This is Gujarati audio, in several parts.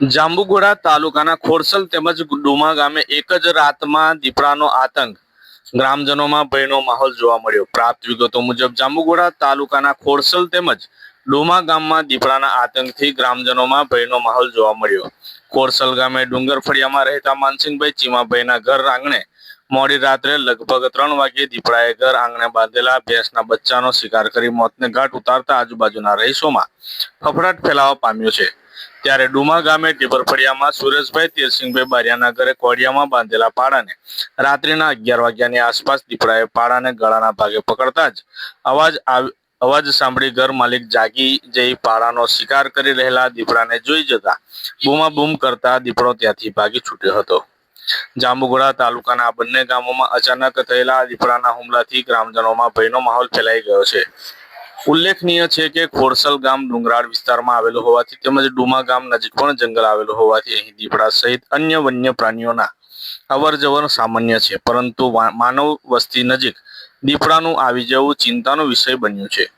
જાંબુગોડા તાલુકાના ખોરસલ તેમજ ડુમા ગામે એક જ રાતમાં દીપડાનો આતંક ગ્રામજનોમાં ભયનો માહોલ જોવા મળ્યો. પ્રાપ્ત વિગતો મુજબ જાંબુગોડા તાલુકાના ખોરસલ તેમજ ડુમા ગામમાં દીપડાના આતંકથી ગ્રામજનોમાં ભયનો માહોલ જોવા મળ્યો. કોરસલ ગામે ડુંગર ફળિયામાં રહેતા માનસિંહભાઈ ચીમાભાઈના ઘર આંગણે મોડી રાત્રે લગભગ ત્રણ વાગ્યે દીપડાએ ઘર આંગણે બાંધેલા ભેંસના બચ્ચાનો શિકાર કરી મોતને ઘાટ ઉતારતા આજુબાજુના રહીશોમાં ફફડાટ ફેલાવા પામ્યો છે. ત્યારે ડુમા ગામે ટીબરફળિયામાં સુરેશભાઈ તેરસિંહભાઈ બારિયાના ઘરે કોડિયામાં બાંધેલા પાડાને રાત્રિના અગિયાર વાગ્યાની આસપાસ દીપડાએ પાડાને ગળાના ભાગે પકડતા જ અવાજ અવાજ સાંભળી ઘર માલિક જાગી જઈ પાડાનો શિકાર કરી રહેલા દીપડાને જોઈ જતા બૂમાબૂમ કરતા દીપડો ત્યાંથી ભાગી છૂટ્યો હતો. જાંબુગોડા તાલુકાના બંને ગામોમાં અચાનક થયેલા દીપડાના હુમલાથી ગ્રામજનોમાં ભયનો માહોલ ફેલાઈ ગયો છે. ઉલ્લેખનીય છે કે ખોરસલ ગામ ડુંગરાળ વિસ્તારમાં આવેલું હોવાથી તેમજ ડુમા ગામ નજીક પણ જંગલ આવેલું હોવાથી અહીં દીપડા સહિત અન્ય વન્ય પ્રાણીઓના અવર જવર સામાન્ય છે. પરંતુ માનવ વસ્તી નજીક દીપડાનું આવી જવું ચિંતાનો વિષય બન્યું છે.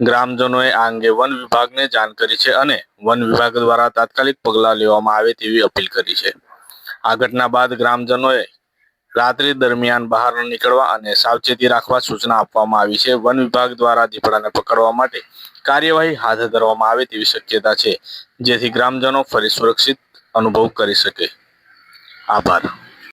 ગ્રામજનોએ આ અંગે વન વિભાગને જાણ કરી છે અને વન વિભાગ દ્વારા તાત્કાલિક પગલાં લેવામાં આવે તેવી અપીલ કરી છે. આ ઘટના બાદ ગ્રામજનોએ રાત્રિ દરમિયાન બહાર ન નીકળવા અને સાવચેતી રાખવા સૂચના આપવામાં આવી છે. વન વિભાગ દ્વારા દીપડાને પકડવા માટે કાર્યવાહી હાથ ધરવામાં આવે તેવી શક્યતા છે, જેથી ગ્રામજનો ફરી સુરક્ષિત અનુભવ કરી શકે. આભાર.